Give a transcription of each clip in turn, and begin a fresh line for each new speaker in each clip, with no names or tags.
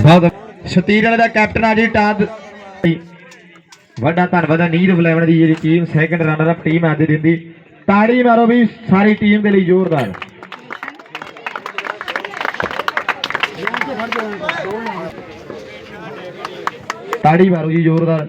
ਬਹੁਤ ਸ਼ਤੀਰ ਦਾ ਕੈਪਟਨ ਆ ਜੀ, ਟਾਦ। ਵੱਡਾ ਧੰਨਵਾਦ ਨੀਰ 11 ਦੀ, ਜਿਹੜੀ team second runner up team ਅੱਜ ਦਿੰਦੀ। ਤਾੜੀ ਮਾਰੋ ਵੀ ਸਾਰੀ ਟੀਮ ਦੇ ਲਈ ਜ਼ੋਰਦਾਰ। ਤਾੜੀ ਮਾਰੋ ਜੀ, ਜ਼ੋਰਦਾਰ।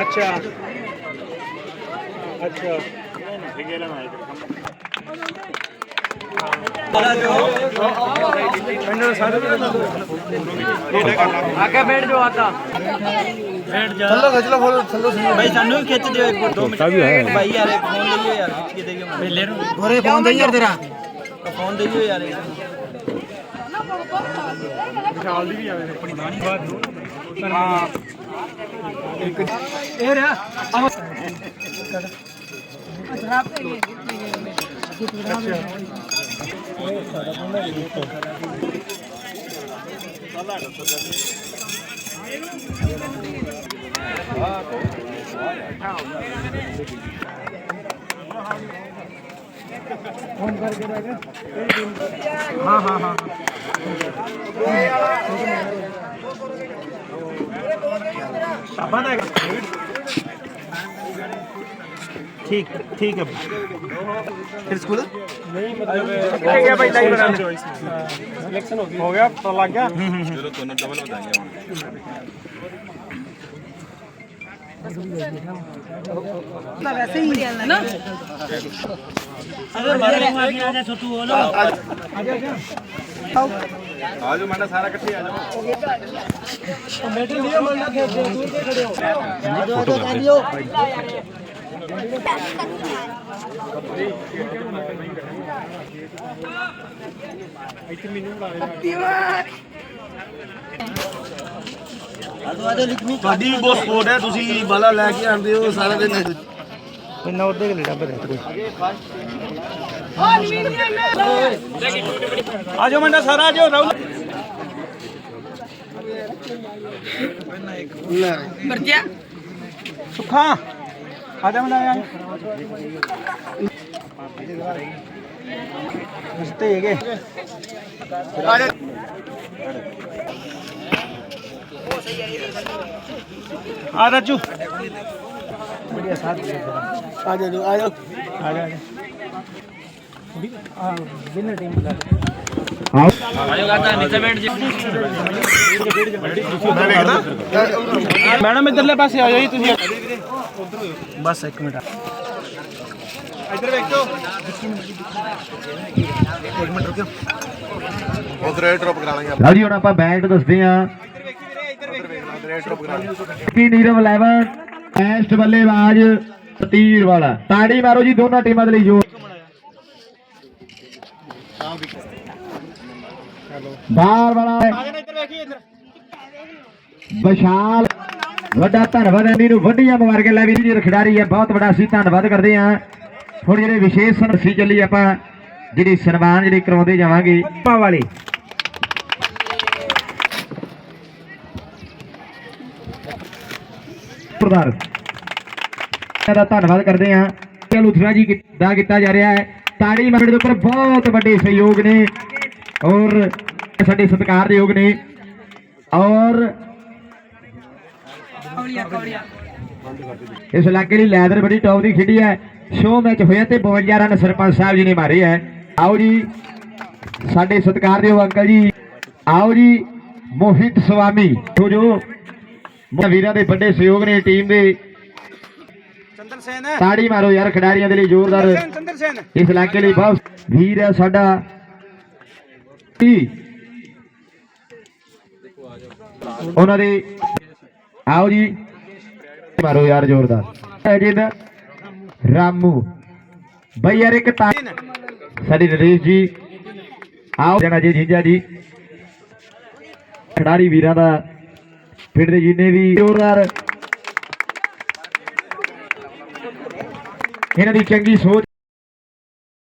ਅੱਛਾ। ਅੱਛਾ।
ਆਗੇ ਬੈਠ ਜਾਓ ਆਤਾ ਬੈਠ ਜਾ।
ਥੱਲੇ ਖਿੱਚ ਲੋ ਫੋਨ ਥੱਲੇ
ਸੁਣੋ। ਭਾਈ ਸਾਨੂੰ ਵੀ ਖਿੱਚ ਦਿਓ ਇੱਕ ਵਾਰ 2 ਮਿੰਟ। ਭਾਈ ਯਾਰ ਇੱਕ ਫੋਨ ਲਈਓ ਯਾਰ ਕਿਤੇ ਕਿ ਮੇਲੇ ਨੂੰ।
ਗੋਰੇ ਫੋਨ ਦੇ ਯਾਰ ਤੇਰਾ।
ਫੋਨ ਦੇ ਯਾਰ
ਨਾ ਪਰ ਪਰ ਖਾਲ ਦੀ ਵੀ ਆਵੇ ਆਪਣੀ ਬਾਣੀ ਬਾਤ। ਦੋ ਹਾਂ ਇੱਕ ਇਹ ਰਿਹਾ ਆਹ ਖਰਾਬ ਤੇ ਇਹ ਸਾਡਾ ਬੰਦਾ ਇਹ ਤੋਂ ਸਾਲਾ ਦੱਸੋ ਹਾਂ ਫੋਨ ਕਰਕੇ ਬੈਠੇ ਹਾਂ ਹਾਂ ਹਾਂ ਸਾਬਾ ਦਾ ਠੀਕ ਠੀਕ ਹੈ ਫਿਰ ਸਕੂਲ ਨਹੀਂ ਮਤਲਬ ਕਿੱਥੇ ਗਿਆ ਭਾਈ ਲਾਈਵ ਬਣਾ ਸਿਲੈਕਸ਼ਨ ਹੋ ਗਈ ਹੋ ਗਿਆ ਪਤਾ ਲੱਗ ਗਿਆ
ਆਜੋ ਮੰਡਾ ਸਾਰਾ ਇਕੱਠੇ ਆ ਜਾਓ
ਮੈਟਰ ਲਿਓ ਮੰਨਾ ਕੇ ਦੂਰ ਤੇ ਖੜੇ ਹੋ
ਤੁਹਾਡੀ ਵੀ ਬਹੁਤ ਸਪੋਰਟ ਹੈ ਤੁਸੀਂ ਬਾਲਾ ਲੈ ਕੇ ਆਉਂਦੇ ਹੋ ਸਾਰਾ ਦਿਨ।
ਇੰਨਾ ਉਹਦੇ ਕੇ आज मंडा सर आज राहुल। सुखा। आज मंडा नमस्ते ये आ राजू। बढ़िया साथ आ जाओ। आ जाओ आ जाओ। ਮੈਡਮ ਇਧਰਲੇ ਪਾਸੇ ਆ ਜਾਓ ਤੁਸੀਂ। ਬਸ 1 ਮਿੰਟ। ਇਧਰ ਵੇਖੋ 1 ਮਿੰਟ ਰੁਕਿਓ
ਉਧਰ ਇਹ ਡ੍ਰੌਪ ਕਰਾ ਲਾਂਗੇ
ਲਓ ਜੀ ਹੁਣ ਆਪਾਂ ਬੈਟ ਦੱਸਦੇ ਆ ਇਧਰ ਵੇਖੀ ਵੀਰੇ ਇਧਰ ਵੇਖੀ
ਉਧਰ ਡ੍ਰੌਪ ਕਰਾ ਲਾਂਗੇ
ਕੀ ਨੀਰਵ 11 ਬੈਸਟ ਬੱਲੇਬਾਜ਼ ਤੀਰ ਵਾਲਾ। ਤਾੜੀ ਮਾਰੋ ਜੀ ਦੋਨਾਂ ਟੀਮਾਂ ਦੇ ਲਈ ਜੋ ਬਾਹਰ ਵਾਲਾ
ਇੱਧਰ ਵੇਖੀ ਇੱਧਰ।
ਵਿਸ਼ਾਲ। ਵੱਡਾ ਧੰਨਵਾਦ ਹੈ ਨੂੰ ਵੱਡੀਆਂ ਮੁਬਾਰਕਾਂ ਲੈ ਵੀ ਜੀ ਖਿਡਾਰੀ ਹੈ ਬਹੁਤ ਵੱਡਾ ਸੀ ਧੰਨਵਾਦ ਕਰਦੇ ਹਾਂ। ਹੁਣ ਜਿਹੜੇ ਵਿਸ਼ੇਸ਼ ਸੰਸੀ ਚੱਲੀ ਆਪਾਂ ਜਿਹੜੀ ਸਨਮਾਨ ਜਿਹੜੇ ਕਰਾਉਂਦੇ ਜਾਵਾਂਗੇ। ਪਾ ਵਾਲੇ। ਪ੍ਰਧਾਨ ਦਾ ਧੰਨਵਾਦ ਕਰਦੇ ਹਾਂ। ਤੇ ਲੁਥਰਾ ਜੀ ਕੀ- ਦਾ ਕੀਤਾ ਜਾ ਰਿਹਾ ਹੈ? ਤਾੜੀ ਮਾਰਨ ਦੇ ਉੱਪਰ ਬਹੁਤ ਵੱਡੇ ਸਹਿਯੋਗ ਨੇ ਔਰ ਸਾਡੇ ਸਤਿਕਾਰਯੋਗ ਨੇ ਔਰ ਇਸ ਇਲਾਕੇ ਲਈ ਲੈਦਰ ਬੜੀ ਟੌਪ ਦੀ ਖੇਡੀ ਹੈ। ਸ਼ੋ ਮੈਚ ਹੋਇਆ ਤੇ 52 ਰਨ ਸਰਪੰਚ ਸਾਹਿਬ ਜੀ ਨੇ ਮਾਰੇ ਹੈ। ਆਓ ਜੀ, ਸਾਡੇ ਸਤਿਕਾਰਯੋਗ ਅੰਕਲ ਜੀ। ਆਓ ਜੀ, ਮੋਹਿਤ ਸੁਆਮੀ ਜੋ ਜੋ ਵੀਰਾਂ ਦੇ ਵੱਡੇ ਸਹਿਯੋਗ ਨੇ ਟੀਮ ਦੇ। ਤਾੜੀ ਮਾਰੋ ਯਾਰ ਖਿਡਾਰੀਆਂ ਦੇ ਲਈ ਜ਼ੋਰਦਾਰ। ਇਸ ਇਲਾਕੇ ਲਈ ਬਹੁਤ ਵੀਰ ਹੈ ਸਾਡਾ। ਉਹਨਾਂ ਦੇ ਆਓ ਜੀ। ਮਾਰੋ ਯਾਰ ਜ਼ੋਰਦਾਰ। ਅਜੇ ਦਾ ਰਾਮੂ। ਬਈ ਯਾਰ ਇੱਕ ਤਾਂ ਸਾਡੀ ਨਰੇਸ਼ ਜੀ। ਆਓ ਜਣਾ ਜੀ ਜੀਜਾ ਜੀ। ਖਿਡਾਰੀ ਵੀਰਾਂ ਦਾ ਪਿੰਡ ਦੇ ਜਿੰਨੇ ਵੀ ਜ਼ੋਰਦਾਰ। ਇਹਨਾਂ ਦੀ ਚੰਗੀ ਸੋਚ